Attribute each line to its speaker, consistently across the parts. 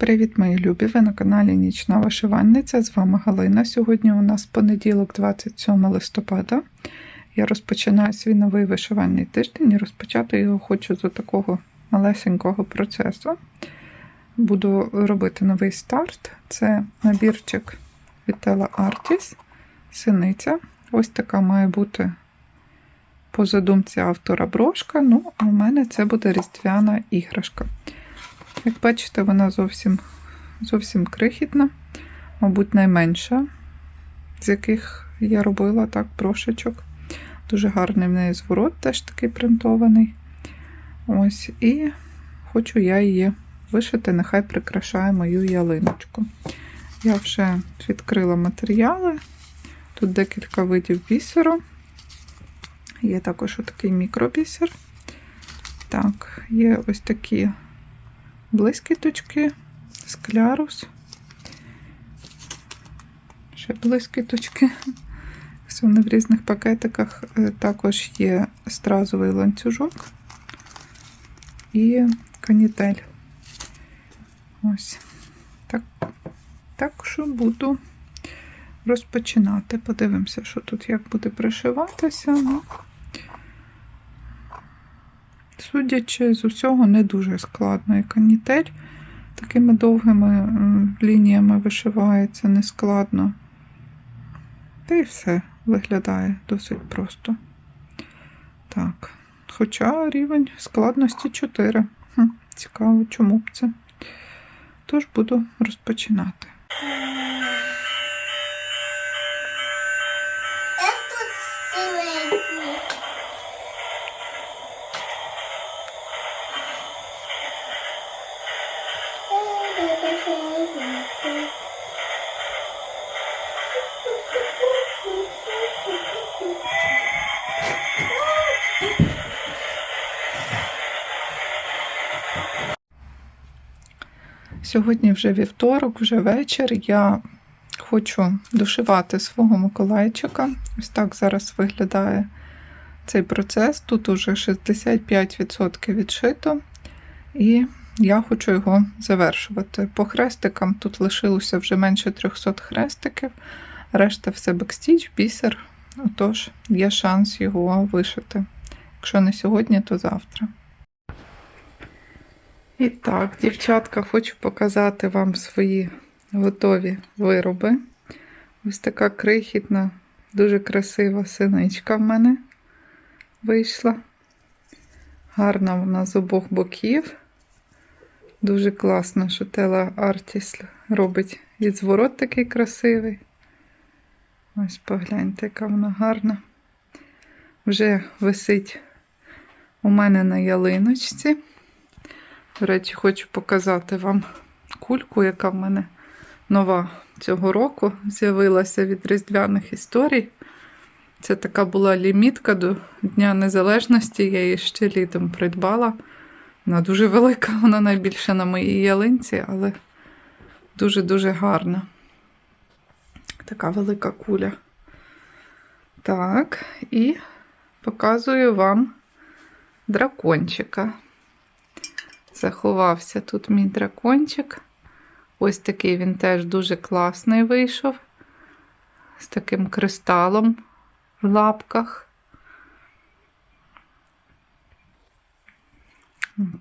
Speaker 1: Привіт, мої любі! Ви на каналі Нічна Вишивальниця. З вами Галина. Сьогодні у нас понеділок, 27 листопада. Я розпочинаю свій новий вишивальний тиждень і розпочати його хочу з такого малесенького процесу. Буду робити новий старт. Це набірчик від Tela Artis, синиця. Ось така має бути по задумці автора брошка. Ну, а в мене це буде різдвяна іграшка. Як бачите, вона зовсім зовсім крихітна, мабуть, найменша, з яких я робила так прошечок. Дуже гарний в неї зворот, теж такий принтований. Ось, І хочу я її вишити, нехай прикрашає мою ялиночку. Я вже відкрила матеріали. Тут декілька видів бісеру. Є також отакий мікробісер. Так, є ось такі блискіточки, склярус. Ще блискіточки. Вони в різних пакетиках. Е, Також є стразовий ланцюжок і канітель. Ось. Так, так що буду розпочинати. Подивимося, що тут як буде пришиватися. Ну, Судячи з усього, не дуже складно. І канітель такими довгими лініями вишивається нескладно. Та й все виглядає досить просто. Так. Хоча рівень складності 4. Хм, Цікаво, чому б це. Тож буду розпочинати. Сьогодні вже вівторок, вже вечір. Я хочу дошивати свого Миколайчика. Ось так зараз виглядає цей процес. Тут уже 65% відшито, і я хочу його завершувати. По хрестикам тут лишилося вже менше 300 хрестиків, решта все бекстіч, бісер. Отож, є шанс його вишити. Якщо не сьогодні, то завтра. І так, дівчатка, хочу показати вам свої готові вироби. Ось така крихітна, дуже красива синичка в мене вийшла. Гарна вона з обох боків. Дуже класно, що Тела Артіс робить і зворот такий красивий. Ось погляньте, яка вона гарна. Вже висить у мене на ялиночці. До речі, хочу показати вам кульку, яка в мене нова цього року з'явилася від Різдвяних історій. Це така була лімітка до Дня Незалежності. Я її ще літом придбала. Вона дуже велика, вона найбільша на моїй ялинці, але дуже-дуже гарна. Така велика куля. Так, і показую вам дракончика. Заховався тут мій дракончик. Ось такий він теж дуже класний вийшов. З таким кристалом в лапках.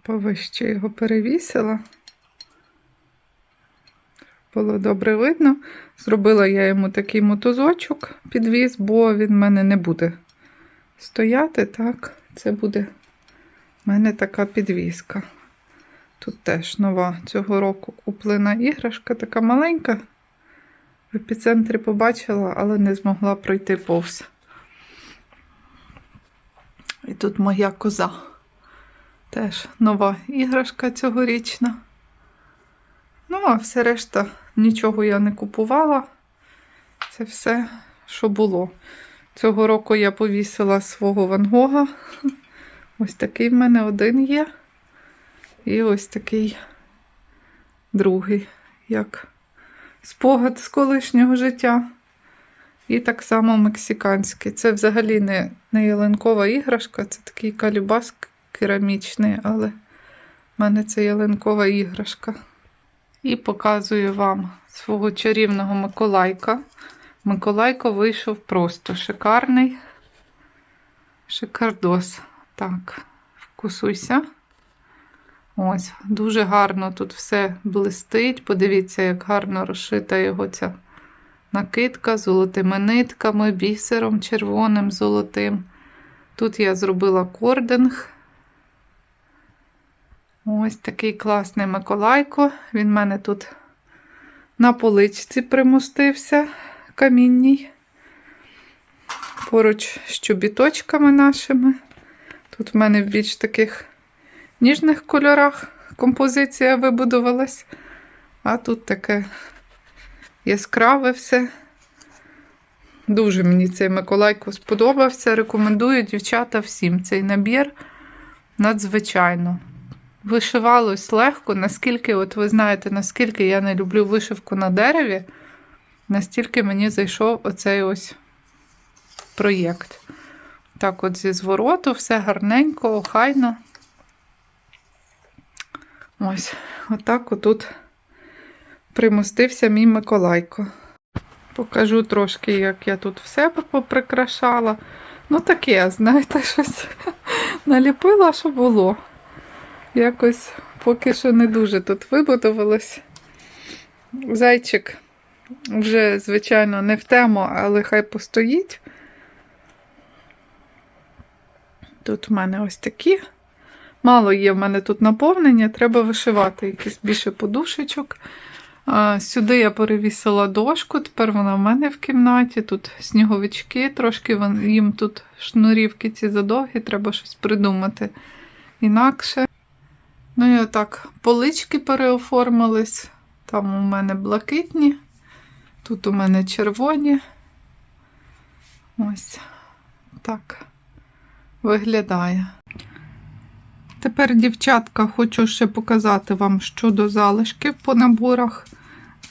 Speaker 1: Повище його перевісила. Було добре видно. Зробила я йому такий мотузочок підвіз, бо він в мене не буде стояти. Так, це буде в мене така підвіска. Тут теж нова цього року куплена іграшка, така маленька. В епіцентрі побачила, але не змогла пройти повз. І тут моя коза. Теж нова іграшка цьогорічна. Ну, а все решта нічого я не купувала. Це все, що було. Цього року я повісила свого Ван Гога. Ось такий в мене один є. І ось такий другий, як спогад з колишнього життя. І так само мексиканський. Це взагалі не, не ялинкова іграшка, це такий калібас керамічний, але в мене це ялинкова іграшка. І показую вам свого чарівного Миколайка. Миколайко вийшов просто шикарний. Шикардос. Так, вкусуйся. Ось, дуже гарно тут все блистить. Подивіться, як гарно розшита його ця накидка золотими нитками, бісером червоним, золотим. Тут я зробила кординг. Ось такий класний Миколайко. Він в мене тут на поличці примостився камінній. Поруч з чобіточками нашими. Тут в мене в більш таких ніжних кольорах композиція вибудувалась. А тут таке яскраве все. Дуже мені цей Миколайко сподобався. Рекомендую дівчата всім цей набір надзвичайно. Вишивалось легко, наскільки, от ви знаєте, наскільки я не люблю вишивку на дереві, настільки мені зайшов оцей ось проєкт. Так, от зі звороту, все гарненько, охайно. Ось, отак отут примостився мій Миколайко. Покажу трошки, як я тут все поприкрашала. Ну, таке, знаєте, щось наліпила, що було. Якось поки що не дуже тут вибудувалось. Зайчик вже, звичайно, не в тему, але хай постоїть. Тут в мене ось такі. Мало є в мене тут наповнення, треба вишивати якийсь більше подушечок. Сюди я перевісила дошку, тепер вона в мене в кімнаті. Тут сніговички, трошки їм тут шнурівки ці задовгі, треба щось придумати інакше. Ну і отак, полички переоформились. Там у мене блакитні, тут у мене червоні. Ось так виглядає. Тепер, дівчатка, хочу ще показати вам щодо залишків по наборах.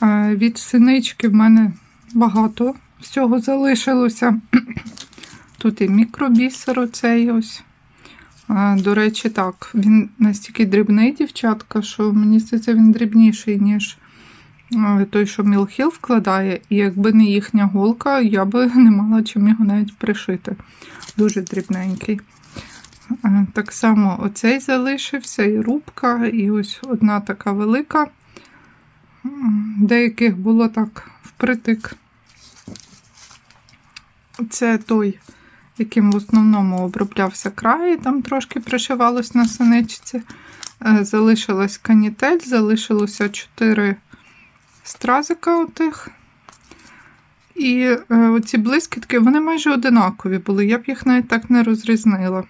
Speaker 1: Е, Від синички в мене багато всього залишилося. Тут і мікробісер оцей ось. Е, До речі, так, він настільки дрібний, дівчатка, що мені здається, він дрібніший, ніж е, той, що Мілхіл вкладає. І якби не їхня голка, я би не мала чим його навіть пришити. Дуже дрібненький. Е, Так само оцей залишився, і рубка, і ось одна така велика. Деяких було так впритик. Це той, яким в основному оброблявся край, там трошки пришивалось на синичці. Е, Залишилась канітель, залишилося 4 стразика отих. І е, оці блискітки, вони майже одинакові були. Я б їх навіть так не розрізнила.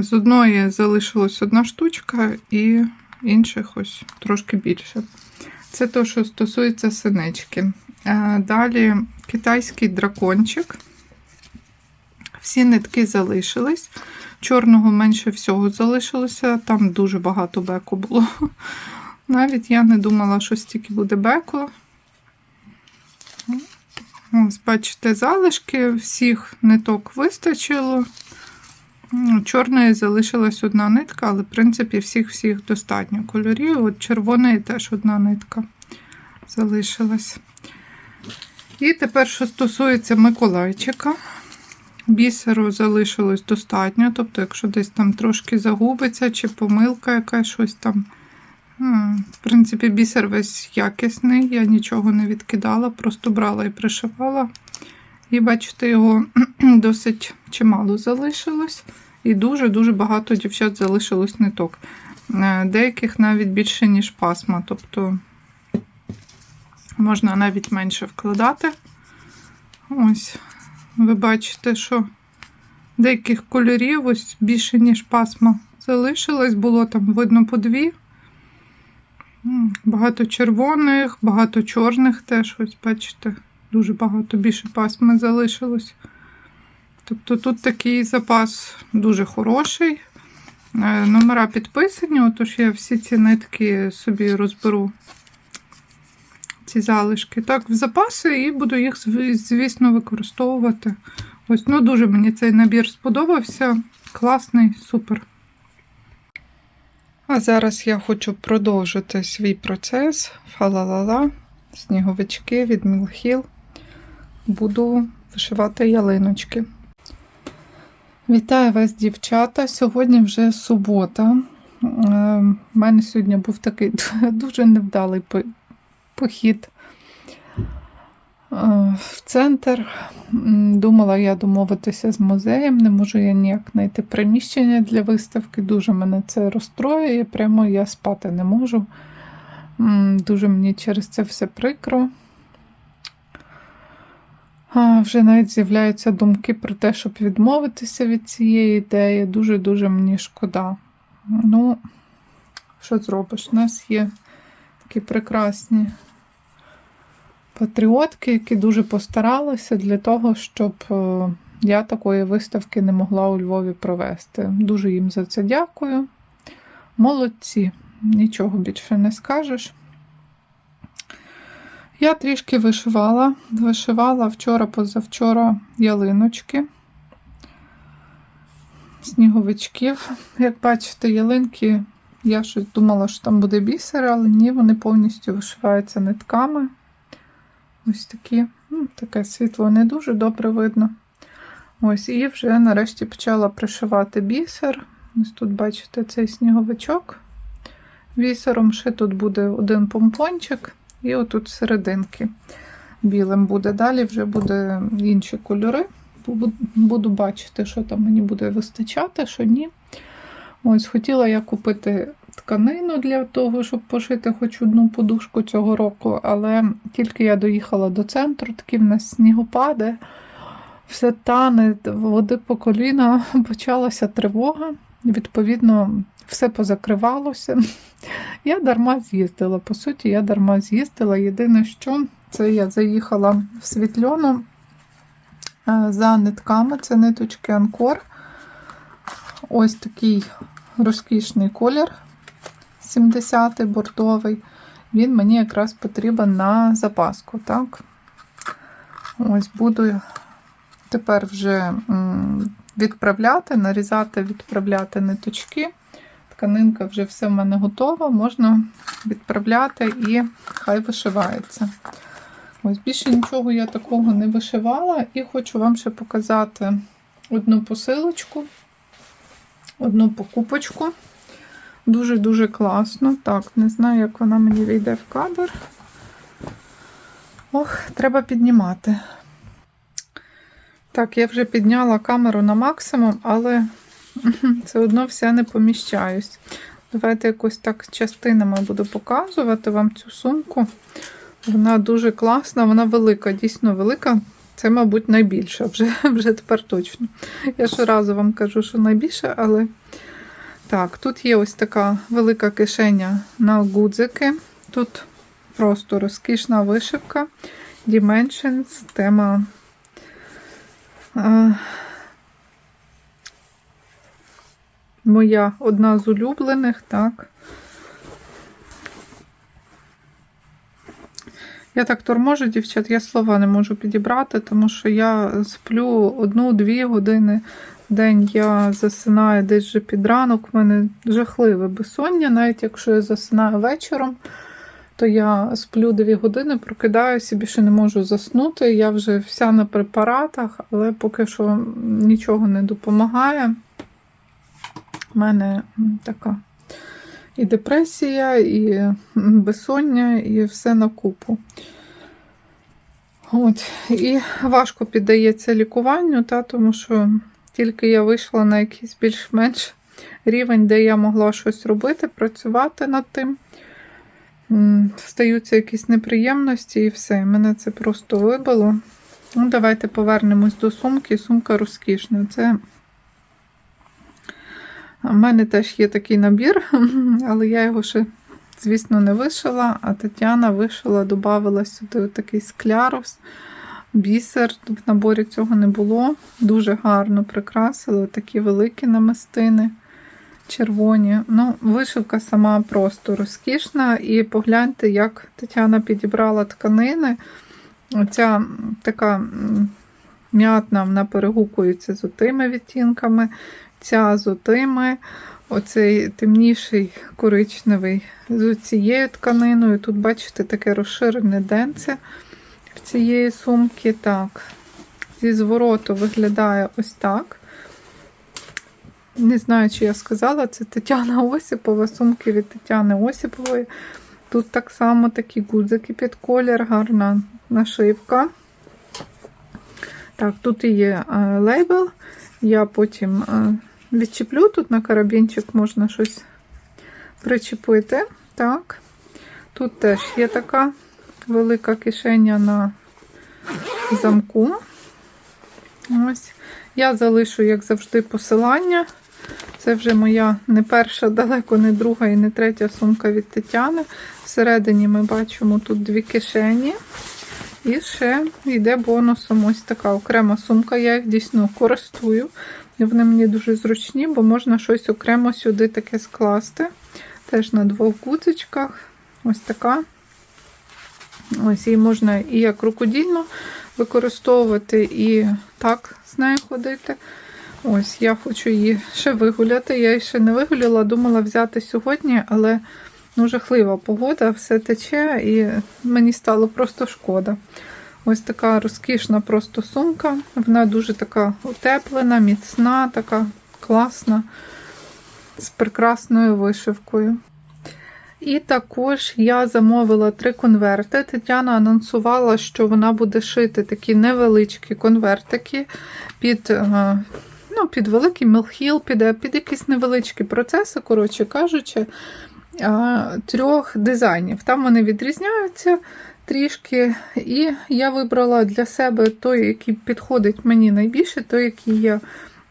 Speaker 1: З одної залишилась одна штучка, і інших ось трошки більше. Це то, що стосується синички. Е, Далі китайський дракончик. Всі нитки залишились. Чорного менше всього залишилося. Там дуже багато беку було. Навіть я не думала, що стільки буде беку. Ось, бачите, залишки, всіх ниток вистачило. Чорної залишилась одна нитка, але, в принципі, всіх-всіх достатньо кольорів. От червоної теж одна нитка залишилась. І тепер, що стосується Миколайчика, бісеру залишилось достатньо. Тобто, якщо десь там трошки загубиться, чи помилка якась щось там. В принципі, бісер весь якісний, я нічого не відкидала, просто брала і пришивала. І бачите, його досить чимало залишилось. І дуже-дуже багато дівчат залишилось ниток. Е, Деяких навіть більше, ніж пасма. Тобто можна навіть менше вкладати. Ось, ви бачите, що деяких кольорів ось більше, ніж пасма залишилось. Було там видно по дві. Багато червоних, багато чорних теж, ось бачите, дуже багато більше пасми залишилось. Тобто тут такий запас дуже хороший. Е, Номера підписані, отож я всі ці нитки собі розберу, ці залишки. Так, в запаси і буду їх, звісно, використовувати. Ось, ну дуже мені цей набір сподобався. Класний, супер. А зараз я хочу продовжити свій процес фалалала, сніговички від Мілхіл. Буду вишивати ялиночки. Вітаю вас, дівчата! Сьогодні вже субота. У мене сьогодні був такий дуже невдалий похід е, в центр. Думала я домовитися з музеєм, не можу я ніяк знайти приміщення для виставки. Дуже мене це розстроює, прямо я спати не можу. Дуже мені через це все прикро. А, Вже навіть з'являються думки про те, щоб відмовитися від цієї ідеї. Дуже-дуже мені шкода. Ну, що зробиш? У нас є такі прекрасні патріотки, які дуже постаралися для того, щоб е, я такої виставки не могла у Львові провести. Дуже їм за це дякую. Молодці, нічого більше не скажеш. Я трішки вишивала. Вишивала вчора-позавчора ялиночки, сніговичків. Як бачите, ялинки, я щось думала, що там буде бісер, але ні, вони повністю вишиваються нитками. Ось такі. Ну, таке світло не дуже добре видно. Ось, і вже нарешті почала пришивати бісер. Ось тут, бачите, цей сніговичок. Бісером ще тут буде один помпончик, і отут серединки білим буде. Далі вже буде інші кольори. Буду бачити, що там мені буде вистачати, що ні. Ось, хотіла я купити тканину для того, щоб пошити хоч одну подушку цього року, але тільки я доїхала до центру, такі в нас снігопади, все тане, води по коліна, почалася тривога. Відповідно, все позакривалося. Я дарма з'їздила. По суті, я дарма з'їздила. Єдине, що це я заїхала в світльону е, за нитками. Це ниточки Анкор. Ось такий розкішний колір 70-й бордовий. Він мені якраз потрібен на запаску. так? Ось буду тепер вже відправляти, нарізати, відправляти ниточки. Тканинка вже все в мене готова, можна відправляти і хай вишивається. Ось більше нічого я такого не вишивала, і хочу вам ще показати одну посилочку, одну покупочку. Дуже-дуже класно. Так, не знаю, як вона мені вийде в кадр. Ох, треба піднімати. Так, я вже підняла камеру на максимум, але все одно вся не поміщаюсь. Давайте якось так частинами буду показувати вам цю сумку. Вона дуже класна, вона велика, дійсно велика. Це, мабуть, найбільша, вже, вже тепер точно. Я щоразу вам кажу, що найбільша, але так, тут є ось така велика кишеня на гудзики. Тут просто розкішна вишивка. Dimensions, тема. е, моя одна з улюблених, так. Я так торможу, дівчат, я слова не можу підібрати, тому що я сплю одну-дві години день. Я засинаю десь вже під ранок. В мене жахливе безсоння, навіть якщо я засинаю вечором, то я сплю 2 години, прокидаюся, більше не можу заснути. Я вже вся на препаратах, але поки що нічого не допомагає. У мене така і депресія, і безсоння, і все на купу. От. І важко піддається лікуванню, та, тому що тільки я вийшла на якийсь більш-менш рівень, де я могла щось робити, працювати над тим. Стаються якісь неприємності і все. Мене це просто вибило. Ну, давайте повернемось до сумки. Сумка розкішна. Це у мене теж є такий набір, але я його ще, звісно, не вишила, а Тетяна вишила, додавала сюди такий склярус, бісер. В наборі цього не було. Дуже гарно прикрасили, такі великі намистини. Червоні. Ну, вишивка сама просто розкішна. І погляньте, як Тетяна підібрала тканини. Оця така м'ятна, вона перегукується з отими відтінками ця з отими. оцей темніший коричневий з цією тканиною. Тут, бачите, таке розширене денце в цієї сумки. Так, зі звороту виглядає ось так. Не знаю, чи я сказала, це Тетяна Осіпова, сумки від Тетяни Осіпової. Тут так само такі гудзики під колір, гарна нашивка. Так, тут є е, лейбл. Я потім е, відчіплю. Тут на карабінчик можна щось причепити. Так. Тут теж є така велика кишеня на замку. Ось. Я залишу, як завжди, посилання. Це вже моя не перша, далеко не друга і не третя сумка від Тетяни. Всередині ми бачимо тут дві кишені. І ще йде бонусом ось така окрема сумка. Я їх дійсно користую. Вони мені дуже зручні, бо можна щось окремо сюди таке скласти. Теж на двох гудзичках. Ось така. Ось її можна і як рукодільно використовувати, і так з нею ходити. Ось, я хочу її ще вигуляти. Я її ще не вигуляла, думала взяти сьогодні, але ну, жахлива погода, все тече, і мені стало просто шкода. Ось така розкішна просто сумка. Вона дуже така утеплена, міцна, така класна, з прекрасною вишивкою. І також я замовила три конверти. Тетяна анонсувала, що вона буде шити такі невеличкі конвертики під, е, ну, під великий мілхіл, під, під якісь невеличкі процеси, коротше кажучи, е, трьох дизайнів. Там вони відрізняються трішки. І я вибрала для себе той, який підходить мені найбільше, той, який я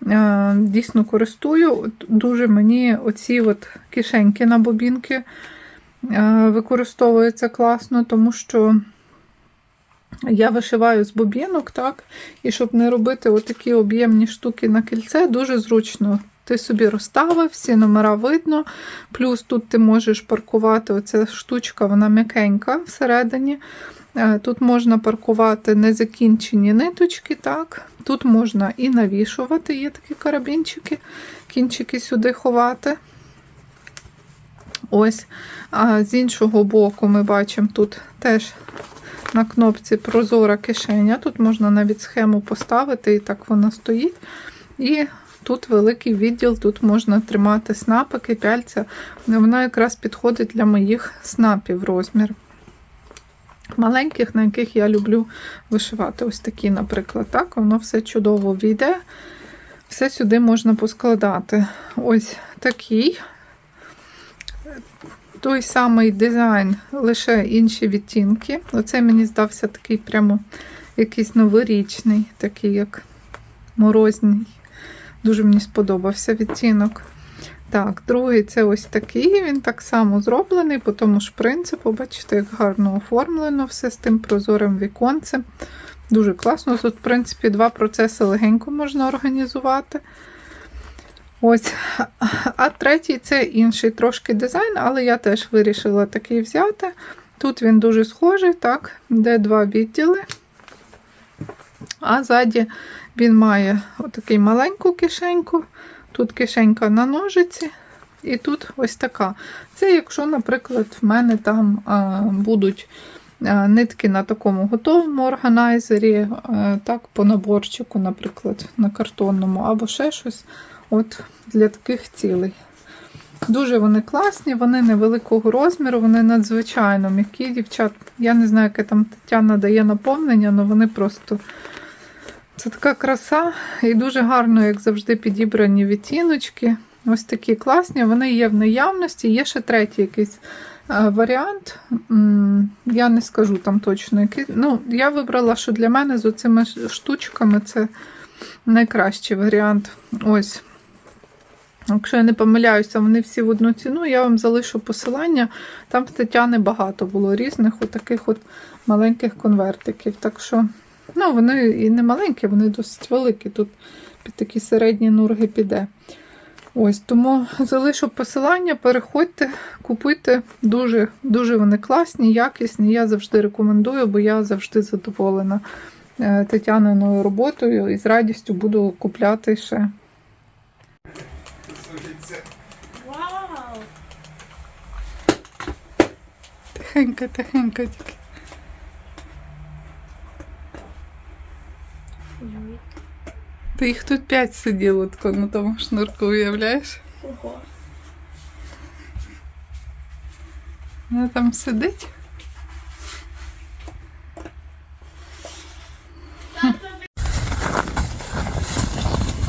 Speaker 1: е, дійсно користую. Дуже мені оці от кишеньки на бобінки е, використовуються класно, тому що я вишиваю з бобінок, так? І щоб не робити отакі об'ємні штуки на кільце, дуже зручно. Ти собі розставив, всі номера видно. Плюс тут ти можеш паркувати оця штучка, вона м'якенька всередині. Е, Тут можна паркувати незакінчені ниточки, так. Тут можна і навішувати, є такі карабінчики, кінчики сюди ховати. Ось. А з іншого боку, ми бачимо тут теж на кнопці прозора кишеня. Тут можна навіть схему поставити, і так вона стоїть. І тут великий відділ, тут можна тримати снапики, пяльця. Вона якраз підходить для моїх снапів розмір. Маленьких, на яких я люблю вишивати. Ось такі, наприклад, так, воно все чудово війде. Все сюди можна поскладати. Ось такий. Той самий дизайн, лише інші відтінки. Оцей мені здався такий прямо якийсь новорічний, такий як морозний. Дуже мені сподобався відтінок. Так, другий це ось такий, він так само зроблений, по тому ж принципу, бачите, як гарно оформлено все з тим прозорим віконцем. Дуже класно. Тут, в принципі, два процеси легенько можна організувати. Ось. А третій це інший трошки дизайн, але я теж вирішила такий взяти. Тут він дуже схожий, так, де два відділи. А ззаді він має отакий маленьку кишеньку. Тут кишенька на ножиці, і тут ось така. Це якщо, наприклад, в мене там а, будуть а, нитки на такому готовому органайзері, а, так, по наборчику, наприклад, на картонному, або ще щось от для таких цілей. Дуже вони класні, вони невеликого розміру, вони надзвичайно м'які дівчат. Я не знаю, яке там Тетяна дає наповнення, але вони просто. Це така краса і дуже гарно, як завжди, підібрані відтіночки. Ось такі класні, вони є в наявності. Є ще третій якийсь е, варіант. Я не скажу там точно який. Ну, я вибрала, що для мене з оцими штучками це найкращий варіант. Ось. Якщо я не помиляюся, вони всі в одну ціну. Я вам залишу посилання. Там в Тетяни багато було різних отаких от маленьких конвертиків. Так що. Ну, вони і не маленькі, вони досить великі. Тут під такі середні нурги піде. Ось, Тому залишу посилання, переходьте, купуйте. Дуже дуже вони класні, якісні. Я завжди рекомендую, бо я завжди задоволена е, Тетяниною роботою і з радістю буду купляти ще. Вау! Тихенько, тихенько тільки. Та їх тут п'ять сиділо тако на тому шнурку, уявляєш?
Speaker 2: Ого.
Speaker 1: Вона там сидить.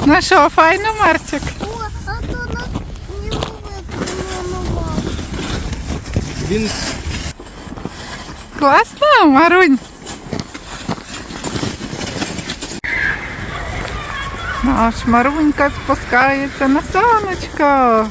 Speaker 1: Ну що, файно, Марчик?
Speaker 2: О, а то на не виконував.
Speaker 3: Він
Speaker 1: Класно, Марунь. Наш Марунька спускається на саночках.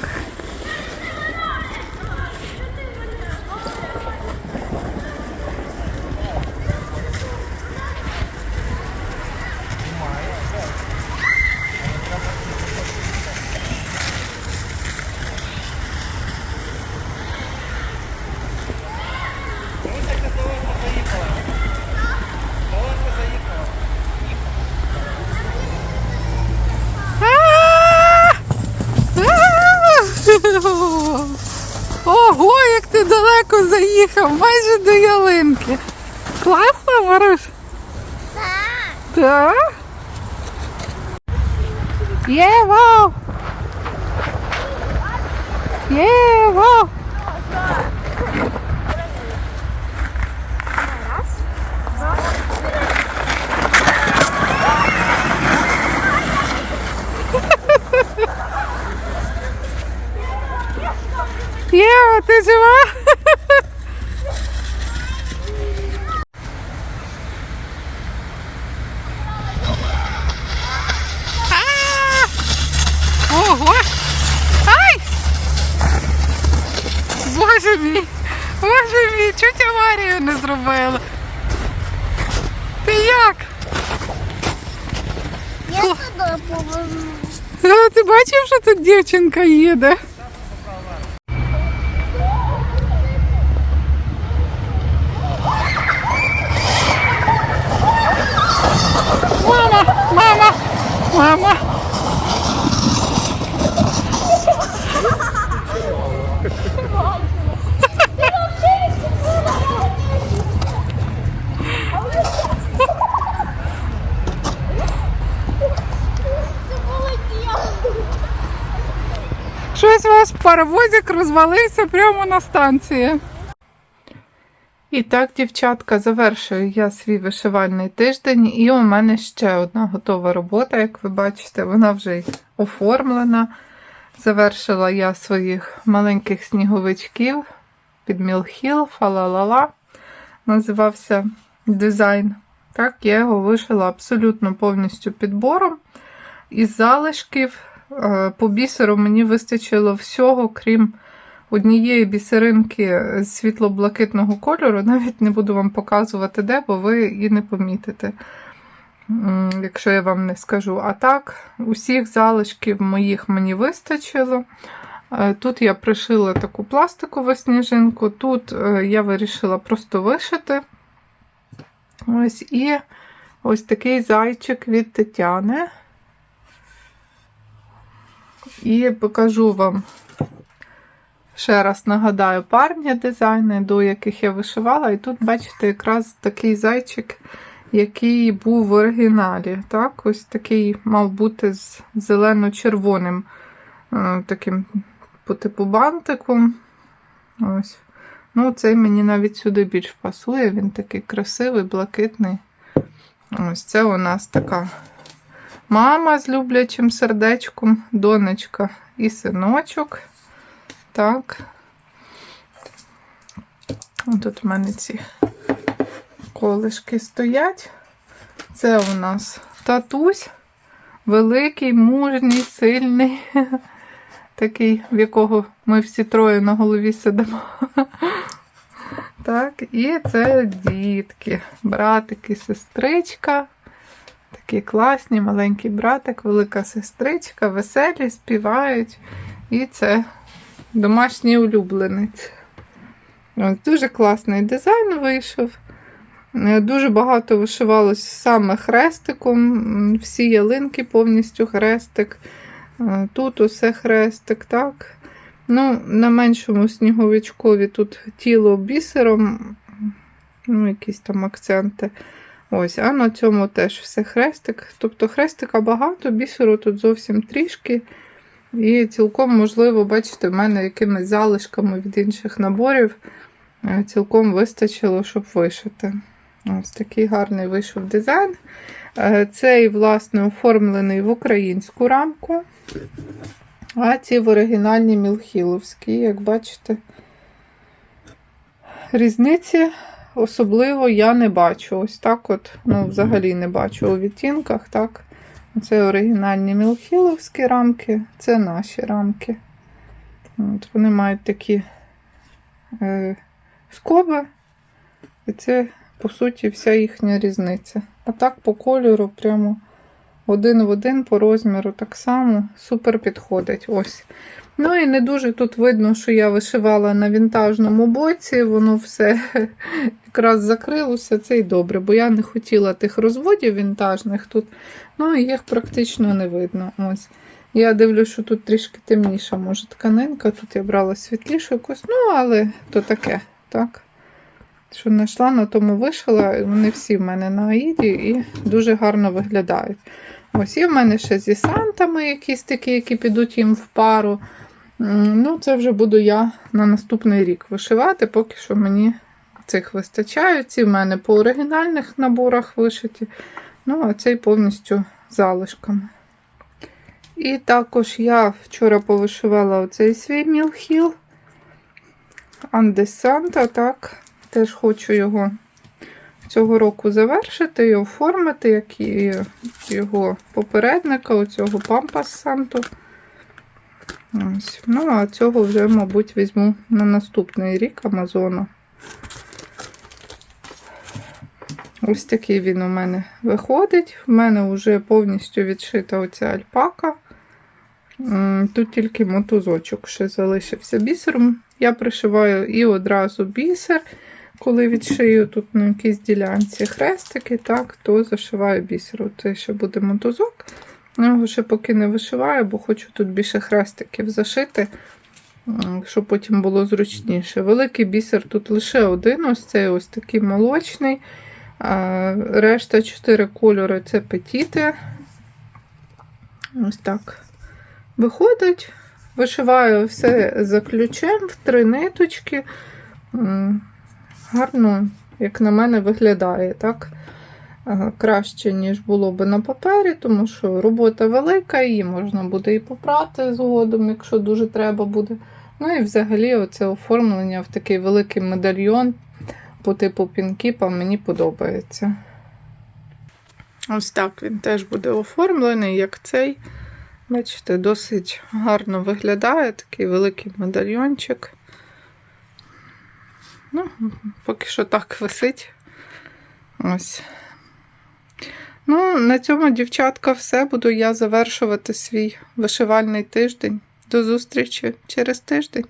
Speaker 1: Єво! Єво! Єва, ти жива? А! Ого! Ай! Боже мій! Боже мій, чуть аварію не зробила. Ти як?
Speaker 2: Я туди поверну.
Speaker 1: Ну, ти бачив, що тут дівчинка їде? Мама, мама, мама.
Speaker 2: Це полетіло.
Speaker 1: Щось ваш паровозик розвалився прямо на станції. І так, дівчатка, завершую я свій вишивальний тиждень, і у мене ще одна готова робота, як ви бачите, вона вже оформлена. Завершила я своїх маленьких сніговичків під Мілхіл, фалалала. Називався дизайн. Так, я його вишила абсолютно повністю підбором. Із залишків По бісеру мені вистачило всього, крім однієї бісеринки світло-блакитного кольору. Навіть не буду вам показувати де, бо ви і не помітите, якщо я вам не скажу. А так, усіх залишків моїх мені вистачило. Е, Тут я пришила таку пластикову сніжинку, тут е, я вирішила просто вишити. Ось і ось такий зайчик від Тетяни. І покажу вам, ще раз нагадаю, парні дизайни, до яких я вишивала. І тут, бачите, якраз такий зайчик, який був в оригіналі. Так? Ось такий мав бути з зелено-червоним е, таким по типу бантиком. Ось. Ну, цей мені навіть сюди більш пасує, він такий красивий, блакитний. Ось це у нас така Мама з люблячим сердечком, донечка і синочок. Так. Тут в мене ці колишки стоять. Це у нас татусь, великий, мужній, сильний, такий, в якого ми всі троє на голові сидимо. Так, і це дітки, братики, сестричка. Такі класні, маленький братик, велика сестричка, веселі, співають. І це домашній улюбленець. Дуже класний дизайн вийшов. Е, Дуже багато вишивалось саме хрестиком. Всі ялинки повністю хрестик. Е, Тут усе хрестик, так. Ну, на меншому сніговичкові тут тіло бісером, ну, якісь там акценти. Ось, а на цьому теж все хрестик. Тобто хрестика багато, бісеру тут зовсім трішки. І цілком можливо, бачите, в мене якимись залишками від інших наборів е, цілком вистачило, щоб вишити. Ось такий гарний вийшов дизайн. Е, Цей, власне, оформлений в українську рамку. А ці в оригінальні мілхіловські, як бачите, різниці особливо я не бачу. Ось так от, ну, взагалі не бачу у відтінках, так. Це оригінальні мілхіловські рамки, це наші рамки. От, вони мають такі е, скоби, і це, по суті, вся їхня різниця. А так по кольору прямо один в один по розміру так само супер підходить. Ось. Ну і не дуже тут видно, що я вишивала на вінтажному боці, воно все якраз закрилося, це й добре, бо я не хотіла тих розводів вінтажних тут, ну і їх практично не видно. Ось. Я дивлюся, що тут трішки темніша, може, тканинка. Тут я брала світлішу якусь, ну, але то таке, так. Що знайшла, на тому вишила. Вони всі в мене на аїді і дуже гарно виглядають. Ось і в мене ще зі сантами якісь такі, які підуть їм в пару. Ну, це вже буду я на наступний рік вишивати, поки що мені цих вистачає. Ці в мене по оригінальних наборах вишиті. Ну, а цей повністю залишками. І також я вчора повишивала оцей свій мілхіл. Андесанта, так. Теж хочу його цього року завершити і оформити, як і його попередника, оцього Пампас Санту. Ось. Ну, а цього вже, мабуть, візьму на наступний рік Амазона. Ось такий він у мене виходить. В мене вже повністю відшита оця альпака. Тут тільки мотузочок ще залишився бісером. Я пришиваю і одразу бісер. Коли відшию тут на якійсь ділянці хрестики, так, то зашиваю бісером. Це ще буде мотузок. Я Його ще поки не вишиваю, бо хочу тут більше хрестиків зашити, щоб потім було зручніше. Великий бісер тут лише один, ось цей ось такий молочний. А решта чотири кольори це петіти. Ось так виходить. Вишиваю все за ключем в три ниточки. Гарно, як на мене, виглядає так. Краще, ніж було би на папері, тому що робота велика, її можна буде і попрати згодом, якщо дуже треба буде. Ну і взагалі оце оформлення в такий великий медальйон по типу пінкіпа мені подобається. Ось так він теж буде оформлений, як цей. Бачите, досить гарно виглядає такий великий медальйончик. Ну, поки що так висить. Ось. Ну, на цьому, дівчатка, все. Буду я завершувати свій вишивальний тиждень. До зустрічі через тиждень.